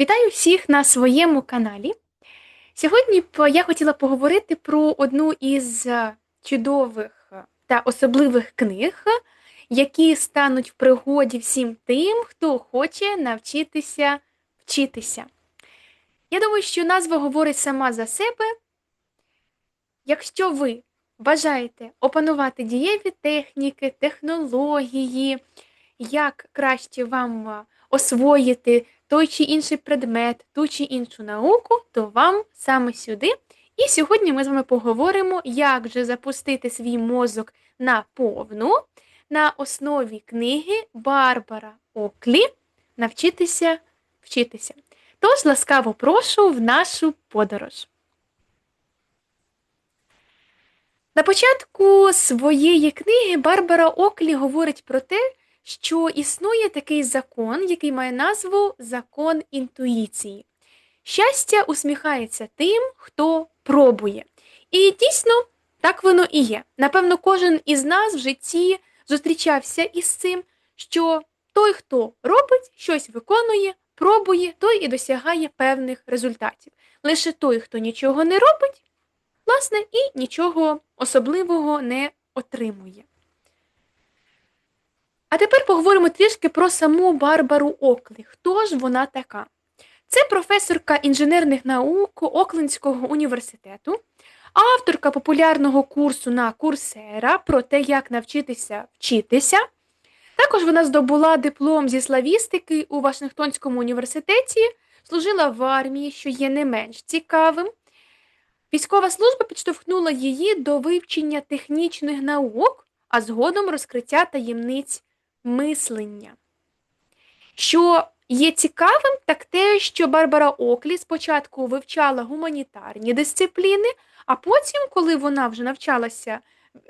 Вітаю всіх на своєму каналі. Сьогодні п- я хотіла поговорити про одну із е, чудових е, та особливих книг, які стануть в пригоді всім тим, хто хоче навчитися вчитися. Я думаю, що назва говорить сама за себе. Якщо ви бажаєте опанувати дієві техніки, технології, як краще вам е, освоїти той чи інший предмет, ту чи іншу науку, то вам саме сюди. І сьогодні ми з вами поговоримо, як же запустити свій мозок на повну на основі книги Барбара Оклі Навчитися вчитися. Тож ласкаво прошу в нашу подорож. На початку своєї книги Барбара Оклі говорить про те, що існує такий закон, який має назву закон інтуїції. Щастя усміхається тим, хто пробує. І дійсно, так воно і є. Напевно, кожен із нас в житті зустрічався із цим, що той, хто робить, щось виконує, пробує, той і досягає певних результатів. Лише той, хто нічого не робить, власне, і нічого особливого не отримує. А тепер поговоримо трішки про саму Барбару Оклі. Хто ж вона така? Це професорка інженерних наук Оклендського університету, авторка популярного курсу на Курсера про те, як навчитися вчитися. Також вона здобула диплом зі славістики у Вашингтонському університеті, служила в армії, що є не менш цікавим. Військова служба підштовхнула її до вивчення технічних наук, а згодом розкриття таємниць мислення. Що є цікавим, так те, що Барбара Оклі спочатку вивчала гуманітарні дисципліни, а потім, коли вона вже навчалася,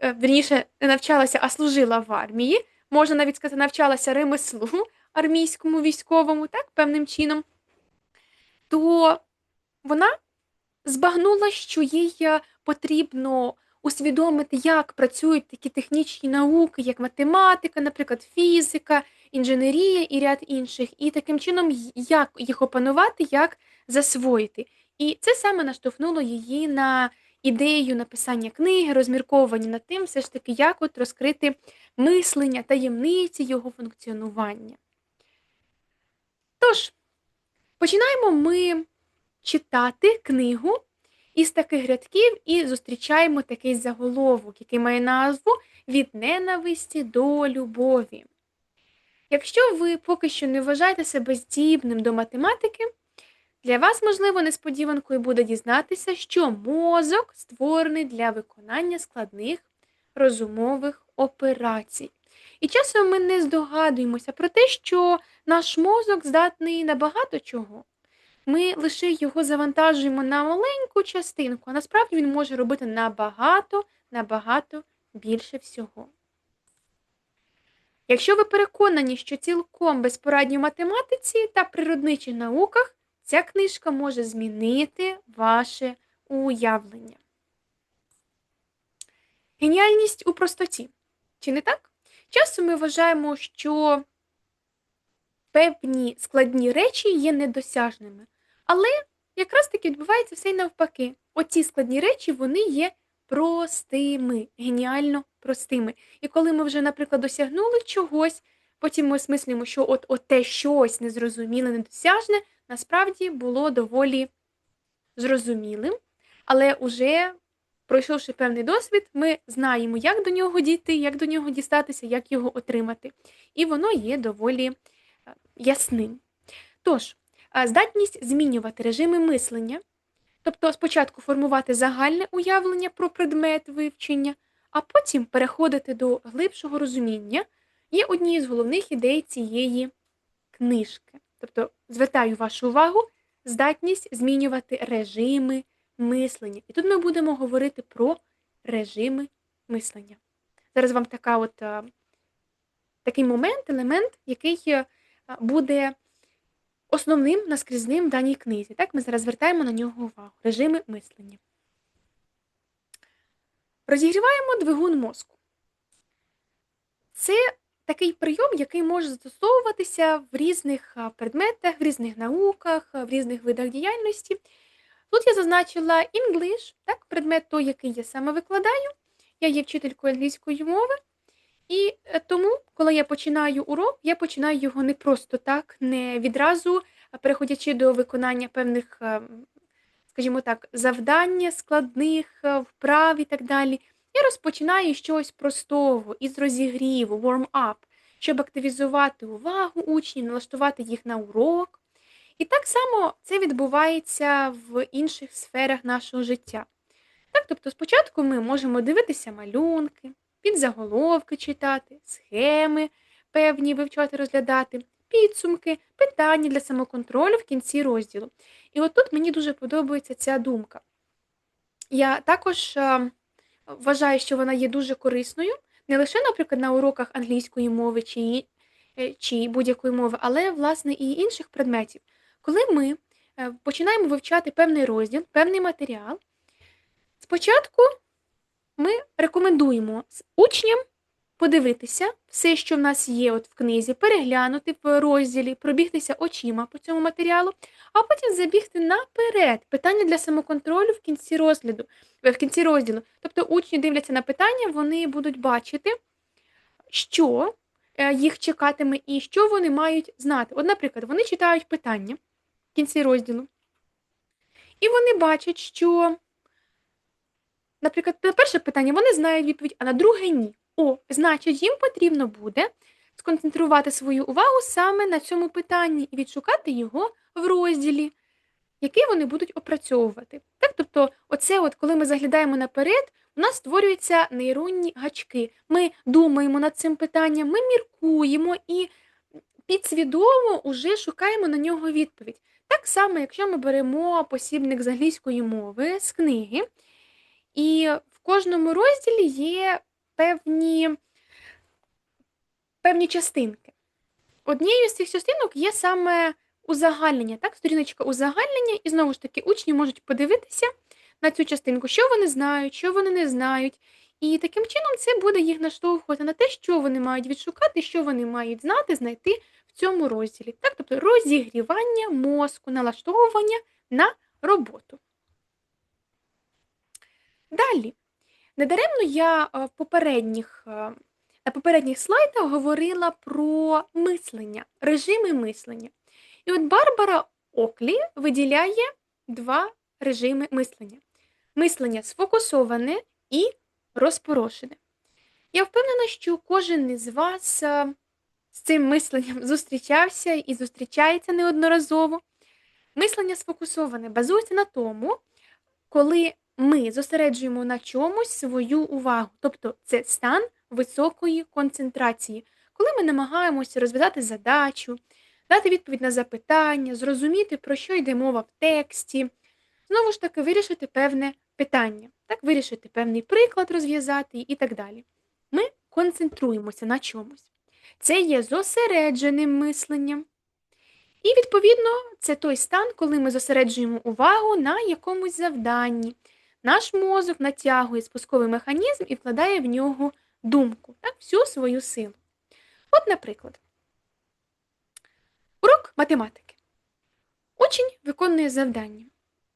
е, верніше, не навчалася, а служила в армії, можна навіть сказати, навчалася ремеслу армійському, військовому, так, певним чином, то вона збагнула, що їй е, потрібно усвідомити, як працюють такі технічні науки, як математика, наприклад, фізика, інженерія і ряд інших, і таким чином, як їх опанувати, як засвоїти. І це саме наштовхнуло її на ідею написання книги, розмірковування над тим, все ж таки, як от розкрити мислення, таємниці його функціонування. Тож, починаємо ми читати книгу із таких рядків і зустрічаємо такий заголовок, який має назву Від ненависті до любові. Якщо ви поки що не вважаєте себе здібним до математики, для вас, можливо, несподіванкою буде дізнатися, що мозок створений для виконання складних розумових операцій. І часом ми не здогадуємося про те, що наш мозок здатний на багато чого. Ми лише його завантажуємо на маленьку частинку, а насправді він може робити набагато, набагато більше всього. Якщо ви переконані, що цілком безпорадні в математиці та природничих науках, ця книжка може змінити ваше уявлення. Геніальність у простоті. Чи не так? Часом ми вважаємо, що певні складні речі є недосяжними. Але якраз таки відбувається все й навпаки. Оці складні речі вони є простими, геніально простими. І коли ми вже, наприклад, досягнули чогось, потім ми осмислюємо, що от, те щось незрозуміле, недосяжне, насправді було доволі зрозумілим, але уже пройшовши певний досвід, ми знаємо, як до нього дійти, як до нього дістатися, як його отримати. І воно є доволі е, ясним. Тож, здатність змінювати режими мислення, тобто спочатку формувати загальне уявлення про предмет вивчення, а потім переходити до глибшого розуміння, є однією з головних ідей цієї книжки. Тобто, звертаю вашу увагу, здатність змінювати режими мислення. І тут ми будемо говорити про режими мислення. Зараз вам така от, такий момент, елемент, який е, буде основним наскрізним в даній книзі. Так, ми зараз звертаємо на нього увагу. Режими мислення. Розігріваємо двигун мозку. Це такий прийом, який може застосовуватися в різних предметах, в різних науках, в різних видах діяльності. Тут я зазначила English, так, предмет той, який я саме викладаю. Я є вчителькою англійської мови. І е, тому, коли я починаю урок, я починаю його не просто так, не відразу переходячи до виконання певних, е, скажімо так, завдань складних, е, вправ і так далі. Я розпочинаю чогось простого, із розігріву, warm-up, щоб активізувати увагу учнів, налаштувати їх на урок. І так само це відбувається в інших сферах нашого життя. Так, тобто спочатку ми можемо дивитися малюнки, підзаголовки читати, схеми певні вивчати, розглядати, підсумки, питання для самоконтролю в кінці розділу. І от тут мені дуже подобається ця думка. Я також е, вважаю, що вона є дуже корисною, не лише, наприклад, на уроках англійської мови чи, е, чи будь-якої мови, але, власне, і інших предметів. Коли ми е, починаємо вивчати певний розділ, певний матеріал, спочатку ми рекомендуємо учням подивитися все, що в нас є от в книзі, переглянути в розділі, пробігтися очима по цьому матеріалу, а потім забігти наперед. Питання для самоконтролю в кінці розгляду, е, в кінці розділу. Тобто учні дивляться на питання, вони будуть бачити, що е, їх чекатиме і що вони мають знати. От, наприклад, вони читають питання в кінці розділу, і вони бачать, що, наприклад, на перше питання вони знають відповідь, а на друге ні. О, значить, їм потрібно буде сконцентрувати свою увагу саме на цьому питанні і відшукати його в розділі, який вони будуть опрацьовувати. Так, тобто, оце, от, коли ми заглядаємо наперед, у нас створюються нейронні гачки. Ми думаємо над цим питанням, ми міркуємо і підсвідомо уже шукаємо на нього відповідь. Так само, якщо ми беремо посібник з англійської мови з книги, і в кожному розділі є певні, певні частинки. Однією з цих частинок є саме узагальнення, так, сторіночка узагальнення, і знову ж таки учні можуть подивитися на цю частинку, що вони знають, що вони не знають. І таким чином це буде їх наштовхувати на те, що вони мають відшукати, що вони мають знати, знайти в цьому розділі. Так, тобто розігрівання мозку, налаштовування на роботу. Далі. Недаремно я е, в попередніх, е, на попередніх слайдах говорила про мислення, режими мислення. І от Барбара Оклі виділяє два режими мислення: мислення сфокусоване і розпорошене. Я впевнена, що кожен із вас е, з цим мисленням зустрічався і зустрічається неодноразово. Мислення сфокусоване базується на тому, коли ми зосереджуємо на чомусь свою увагу, тобто це стан високої концентрації, коли ми намагаємося розв'язати задачу, дати відповідь на запитання, зрозуміти, про що йде мова в тексті, знову ж таки, вирішити певне питання, так, вирішити певний приклад, розв'язати і так далі. Ми концентруємося на чомусь. Це є зосередженим мисленням. І, відповідно, це той стан, коли ми зосереджуємо увагу на якомусь завданні. Наш мозок натягує спусковий механізм і вкладає в нього думку, так, всю свою силу. От, наприклад, урок математики. Учень виконує завдання,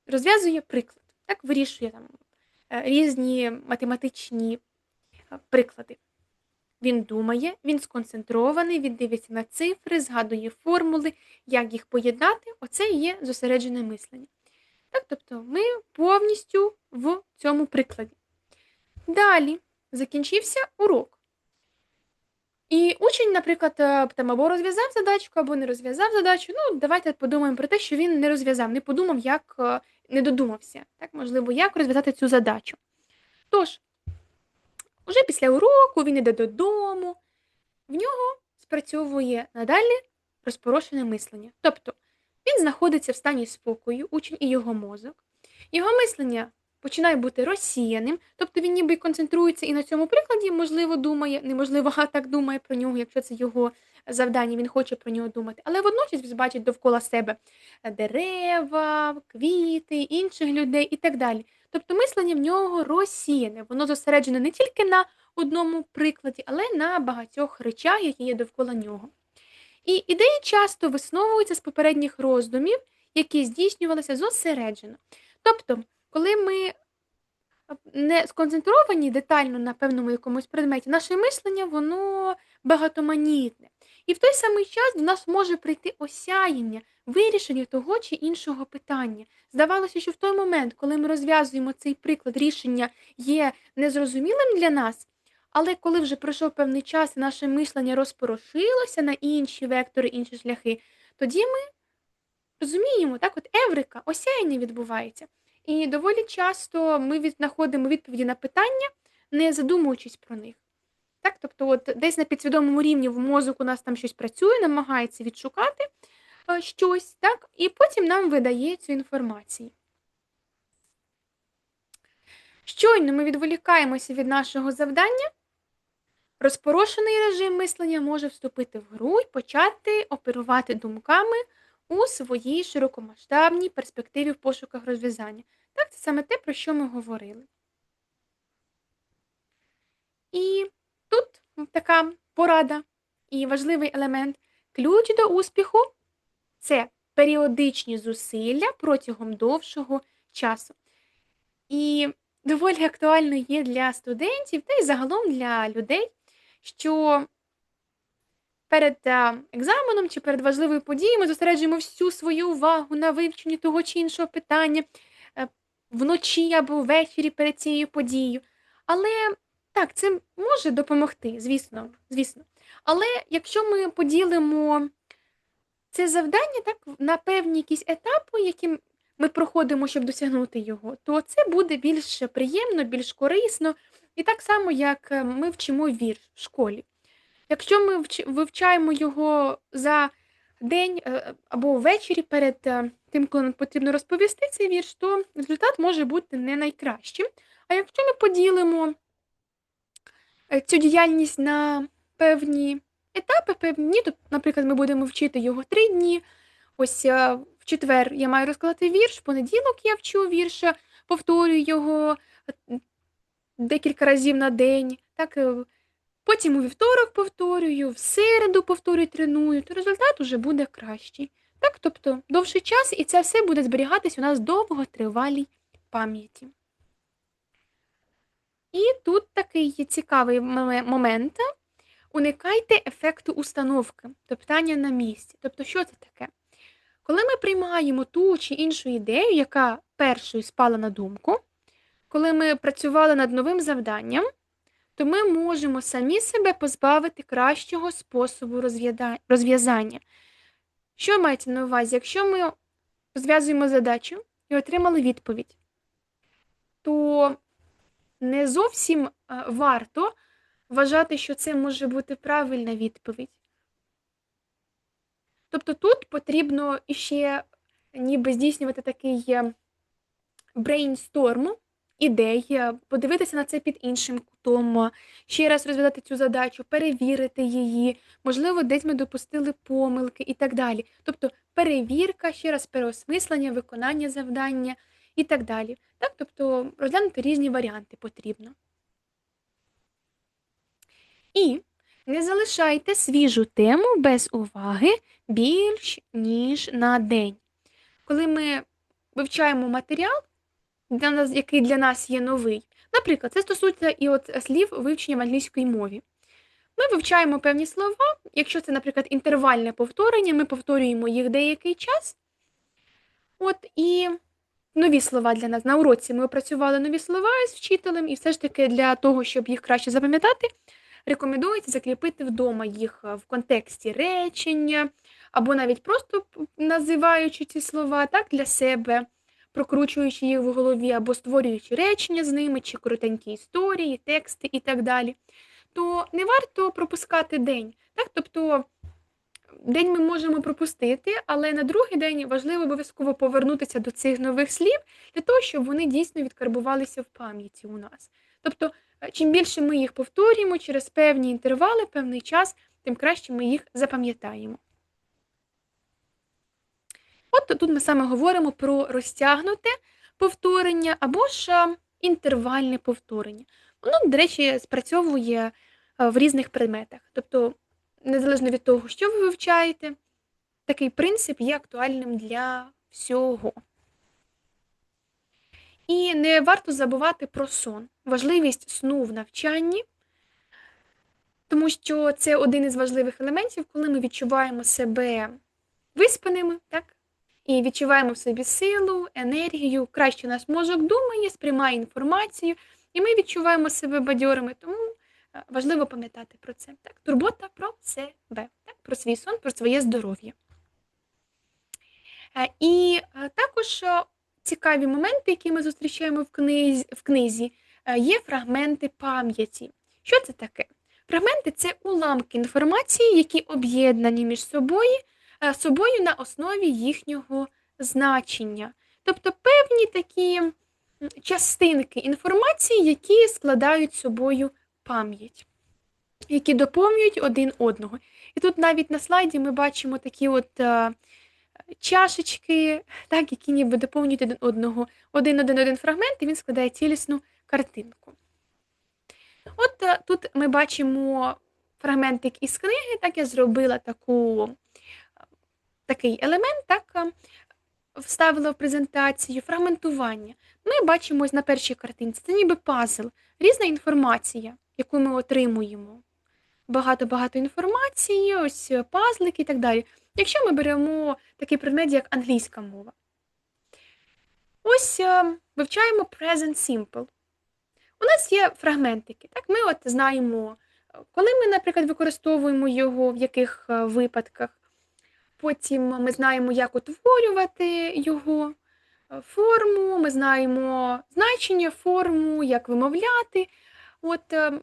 розв'язує приклад, так, вирішує там е, різні математичні е, приклади. Він думає, він сконцентрований, він дивиться на цифри, згадує формули, як їх поєднати. Оце і є зосереджене мислення. Так, тобто ми повністю в цьому прикладі. Далі закінчився урок. І учень, наприклад, е, там або розв'язав задачку, або не розв'язав задачу. Ну, давайте подумаємо про те, що він не розв'язав, не подумав, як е, не додумався, так, можливо, як розв'язати цю задачу. Тож, уже після уроку він іде додому, в нього спрацьовує надалі розпорошене мислення. Тобто він знаходиться в стані спокою, учень і його мозок. Його мислення починає бути розсіяним, тобто він ніби концентрується і на цьому прикладі, можливо, думає, неможливо, а так думає про нього, якщо це його завдання, він хоче про нього думати. Але водночас він бачить довкола себе дерева, квіти, інших людей і так далі. Тобто мислення в нього розсіяне, воно зосереджене не тільки на одному прикладі, але на багатьох речах, які є довкола нього. І ідеї часто висновуються з попередніх роздумів, які здійснювалися зосереджено. Тобто, коли ми не сконцентровані детально на певному якомусь предметі, наше мислення, воно багатоманітне. І в той самий час до нас може прийти осяяння, вирішення того чи іншого питання. Здавалося, що в той момент, коли ми розв'язуємо цей приклад, рішення є незрозумілим для нас, але коли вже пройшов певний час і наше мислення розпорошилося на інші вектори, інші шляхи, тоді ми розуміємо, так, от еврика, осяяння відбувається. І доволі часто ми знаходимо відповіді на питання, не задумуючись про них. Так, тобто, от десь на підсвідомому рівні в мозок у нас там щось працює, намагається відшукати е, щось, так, і потім нам видає цю інформацію. Щойно ми відволікаємося від нашого завдання, розпорошений режим мислення може вступити в гру і почати оперувати думками у своїй широкомасштабній перспективі в пошуках розв'язання. Так, це саме те, про що ми говорили. І тут така порада і важливий елемент. Ключ до успіху це періодичні зусилля протягом довшого часу. І доволі актуально є для студентів та й загалом для людей, що перед е, екзаменом чи перед важливою подією ми зосереджуємо всю свою увагу на вивченні того чи іншого питання е, вночі або ввечері перед цією подією. Але так, це може допомогти, звісно, звісно. Але якщо ми поділимо це завдання так, на певні якісь етапи, які ми проходимо, щоб досягнути його, то це буде більш приємно, більш корисно, і так само, як е, ми вчимо вірш в школі. Якщо ми вивчаємо його за день е, або ввечері перед е, тим, коли нам потрібно розповісти цей вірш, то результат може бути не найкращим. А якщо ми поділимо е, цю діяльність на певні етапи, певні дні, то, наприклад, ми будемо вчити його три дні. Ось в четвер я маю розклати вірш, в понеділок я вчу вірш, повторюю його декілька разів на день. Так, Потім у вівторок повторюю, в середу повторюю, треную, то результат уже буде кращий. Так, тобто довший час, і це все буде зберігатись у нас довготривалій пам'яті. І тут такий цікавий момент. Уникайте ефекту установки, топтання на місці. Тобто, що це таке? Коли ми приймаємо ту чи іншу ідею, яка першою спала на думку, коли ми працювали над новим завданням, то ми можемо самі себе позбавити кращого способу розв'язання. Що мається на увазі? Якщо ми розв'язуємо задачу і отримали відповідь, то не зовсім е, варто вважати, що це може бути правильна відповідь. Тобто тут потрібно іще ніби здійснювати такий е, брейнсторм, ідей, подивитися на це під іншим кутом, ще раз розв'язати цю задачу, перевірити її, можливо, десь ми допустили помилки і так далі. Тобто перевірка, ще раз переосмислення, виконання завдання і так далі. Так, Тобто розглянути різні варіанти потрібно. І не залишайте свіжу тему без уваги більш ніж на день. Коли ми вивчаємо матеріал, для нас, який для нас є новий. Наприклад, це стосується і от слів вивчення в англійській мові. Ми вивчаємо певні слова, якщо це, наприклад, інтервальне повторення, ми повторюємо їх деякий час. От і нові слова для нас. На уроці ми опрацювали нові слова з вчителем, і все ж таки для того, щоб їх краще запам'ятати, рекомендується закріпити вдома їх в контексті речення, або навіть просто називаючи ці слова так, для себе прокручуючи їх в голові, або створюючи речення з ними, чи коротенькі історії, тексти і так далі, то не варто пропускати день. Так? Тобто день ми можемо пропустити, але на другий день важливо обов'язково повернутися до цих нових слів для того, щоб вони дійсно відкарбувалися в пам'яті у нас. Тобто, е, чим більше ми їх повторюємо через певні інтервали, певний час, тим краще ми їх запам'ятаємо. От тут ми саме говоримо про розтягнуте повторення або ж інтервальне повторення. Воно, до речі, спрацьовує е, в різних предметах. Тобто, незалежно від того, що ви вивчаєте, такий принцип є актуальним для всього. І не варто забувати про сон, важливість сну в навчанні, тому що це один із важливих елементів, коли ми відчуваємо себе виспаними, так? І відчуваємо в собі силу, енергію, краще наш мозок думає, сприймає інформацію, і ми відчуваємо себе бадьорими. Тому е, важливо пам'ятати про це. Так? Турбота про себе, так? про свій сон, про своє здоров'я. Е, І е, також цікаві моменти, які ми зустрічаємо в книзі, в книзі, є фрагменти пам'яті. Що це таке? Фрагменти це уламки інформації, які об'єднані між собою, собою на основі їхнього значення. Тобто певні такі частинки інформації, які складають собою пам'ять, які доповнюють один одного. І тут навіть на слайді ми бачимо такі от е, чашечки, так, які ніби доповнюють один одного, один-один-один фрагмент, і він складає цілісну картинку. От е, тут ми бачимо фрагментик із книги, так я зробила таку, е, такий елемент, так, е, вставила в презентацію, фрагментування. Ми бачимо ось на першій картинці, це ніби пазл, різна інформація, яку ми отримуємо. Багато-багато інформації, ось пазлики і так далі. Якщо ми беремо такий предмет, як англійська мова, ось е, вивчаємо present simple. У нас є фрагментики. Так? Ми от знаємо, коли ми, наприклад, використовуємо його, в яких е, випадках. Потім ми знаємо, як утворювати його е, форму, ми знаємо значення, форму, як вимовляти. От, е,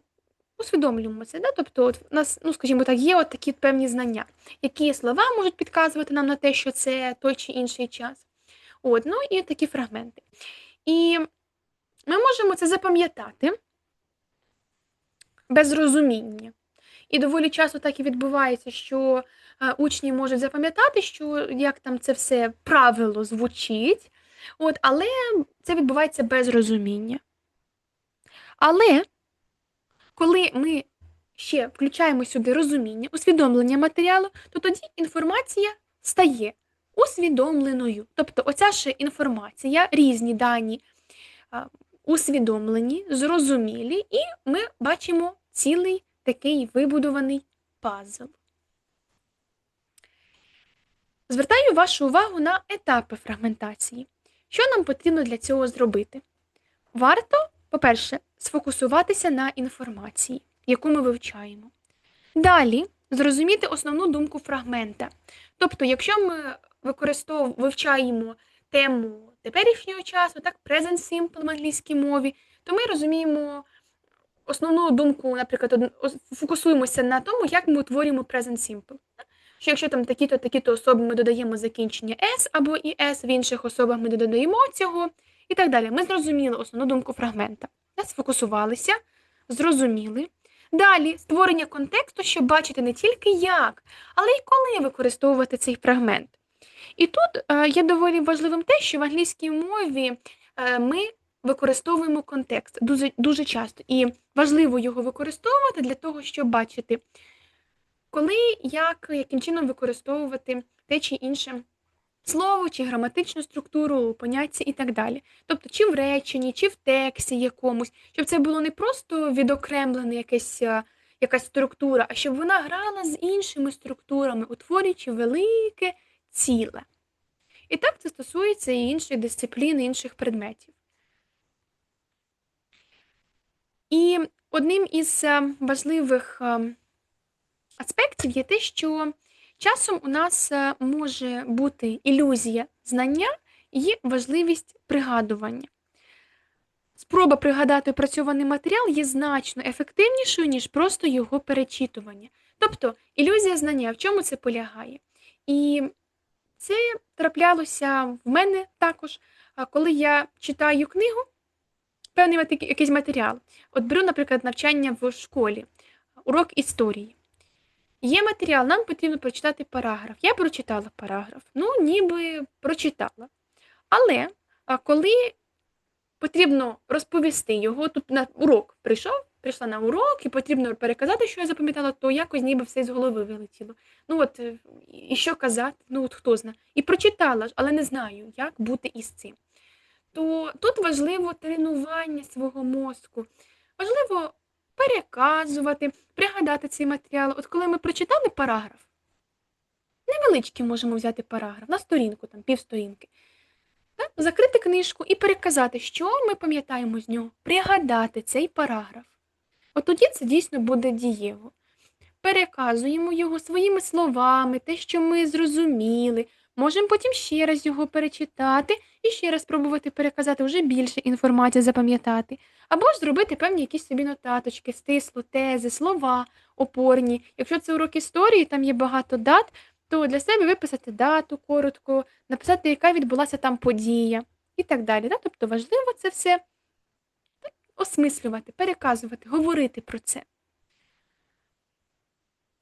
усвідомлюємо це. Да? Тобто, от у нас, ну, скажімо так, є от такі певні знання, які слова можуть підказувати нам на те, що це той чи інший час. От, ну і такі фрагменти. І ми можемо це запам'ятати без розуміння. І доволі часто так і відбувається, що е, учні можуть запам'ятати, що як там це все правило звучить, от, але це відбувається без розуміння. Але коли ми ще включаємо сюди розуміння, усвідомлення матеріалу, то тоді інформація стає усвідомленою. Тобто, оця ж інформація, різні дані усвідомлені, зрозумілі, і ми бачимо цілий такий вибудований пазл. Звертаю вашу увагу на етапи фрагментації. Що нам потрібно для цього зробити? Варто, по-перше, сфокусуватися на інформації, яку ми вивчаємо. Далі зрозуміти основну думку фрагмента. Тобто, якщо ми використов... вивчаємо тему теперішнього часу, так, present simple в англійській мові, то ми розуміємо основну думку, наприклад, фокусуємося на тому, як ми утворюємо present simple. Що якщо там такі-то, такі-то особи ми додаємо закінчення s або і s, в інших особах ми додаємо цього і так далі. Ми зрозуміли основну думку фрагмента. Сфокусувалися, зрозуміли. Далі створення контексту, щоб бачити не тільки як, але й коли використовувати цей фрагмент. І тут е, є доволі важливим те, що в англійській мові е, ми використовуємо контекст дуже, дуже часто. І важливо його використовувати для того, щоб бачити, коли, як, яким чином використовувати те чи інше слово, чи граматичну структуру, поняття і так далі. Тобто, чи в реченні, чи в тексті якомусь, щоб це було не просто відокремлене якесь, е, якась структура, а щоб вона грала з іншими структурами, утворюючи велике ціле. І так це стосується і інших дисциплін, інших предметів. І одним із е, важливих е, аспектів є те, що часом у нас е, може бути ілюзія знання і важливість пригадування. Спроба пригадати опрацьований матеріал є значно ефективнішою, ніж просто його перечитування. Тобто ілюзія знання, в чому це полягає? І це траплялося в мене також, коли я читаю книгу, певний якийсь матеріал. От беру, наприклад, навчання в школі, урок історії. Є матеріал, нам потрібно прочитати параграф. Я прочитала параграф. Ну, ніби прочитала. Але коли потрібно розповісти його. Тут на урок прийшов, прийшла на урок, і потрібно переказати, що я запам'ятала, то якось ніби все з голови вилетіло. Ну от і що казати, ну от хто знає. І прочитала ж, але не знаю, як бути із цим. То тут важливо тренування свого мозку, важливо переказувати, пригадати цей матеріал. От коли ми прочитали параграф, невеличкий можемо взяти параграф на сторінку, там півсторінки. Так? Закрити книжку і переказати, що ми пам'ятаємо з нього, пригадати цей параграф. От тоді це дійсно буде дієво. Переказуємо його своїми словами, те, що ми зрозуміли. Можемо потім ще раз його перечитати і ще раз спробувати переказати вже більше інформації запам'ятати. Або ж зробити певні якісь собі нотаточки, стисло, тези, слова опорні. Якщо це урок історії, там є багато дат, то для себе виписати дату коротко, написати, яка відбулася там подія і так далі. Да? Тобто важливо це все осмислювати, переказувати, говорити про це.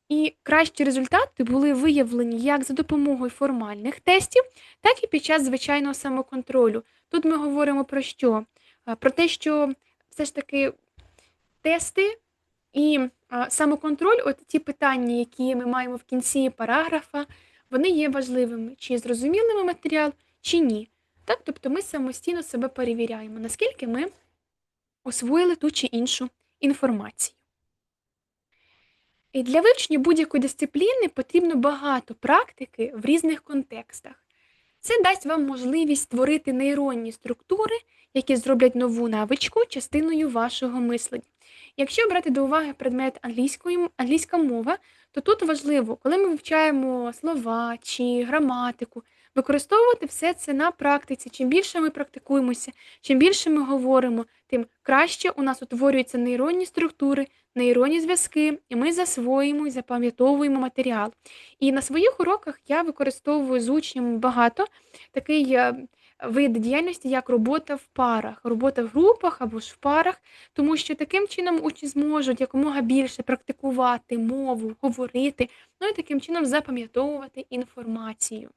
І кращі результати були виявлені як за допомогою формальних тестів, так і під час звичайного самоконтролю. Тут ми говоримо про що? Про те, що все ж таки тести і самоконтроль, от ті питання, які ми маємо в кінці параграфа, вони є важливими, чи зрозуміли ми матеріал, чи ні. Так? Тобто ми самостійно себе перевіряємо, наскільки ми освоїли ту чи іншу інформацію. І для вивчення будь-якої дисципліни потрібно багато практики в різних контекстах. Це дасть вам можливість створити нейронні структури, які зроблять нову навичку частиною вашого мислення. Якщо брати до уваги предмет англійської, англійська мова, то тут важливо, коли ми вивчаємо слова чи граматику, використовувати все це на практиці. Чим більше ми практикуємося, чим більше ми говоримо, тим краще у нас утворюються нейронні структури, нейронні зв'язки, і ми засвоїмо і запам'ятовуємо матеріал. І на своїх уроках я використовую з учнями багато такий е, вид діяльності, як робота в парах, робота в групах або ж в парах, тому що таким чином учні зможуть якомога більше практикувати мову, говорити, ну і таким чином запам'ятовувати інформацію.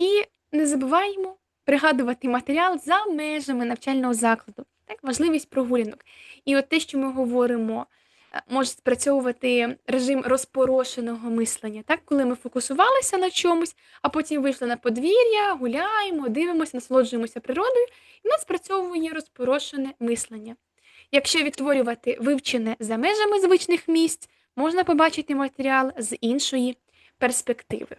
І не забуваємо пригадувати матеріал за межами навчального закладу. Так, важливість прогулянок. І от те, що ми говоримо, е, може спрацьовувати режим розпорошеного мислення, так, коли ми фокусувалися на чомусь, а потім вийшли на подвір'я, гуляємо, дивимося, насолоджуємося природою, і в нас спрацьовує розпорошене мислення. Якщо відтворювати вивчене за межами звичних місць, можна побачити матеріал з іншої перспективи.